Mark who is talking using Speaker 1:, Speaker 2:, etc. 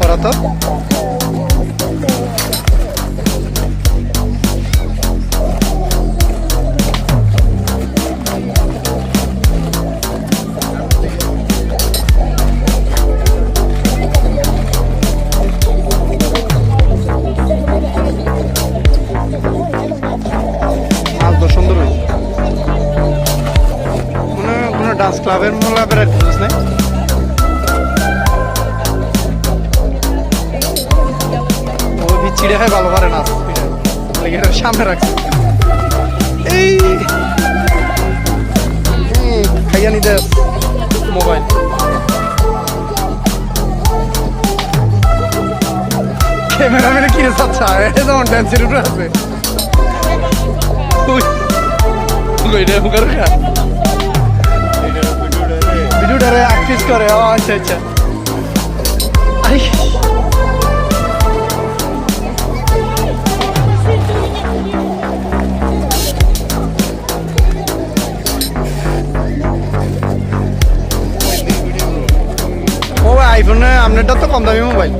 Speaker 1: করা তো ক্লাবের মোলা বেড়ার খোঁজ নেই ও ভালো পারে লেগে এটা সামনে রাখছে। এই! খাইয়া নিতে মোবাইল। ক্যামেরাম্যানে কি চাচ্ছা এটা যেমন ড্যান্সের উপরে আছে। খা। ভিডিওটারে আর্টিস্ট করে। ও আচ্ছা আচ্ছা। আইফোনে আপনারটা তো কম দামি মোবাইল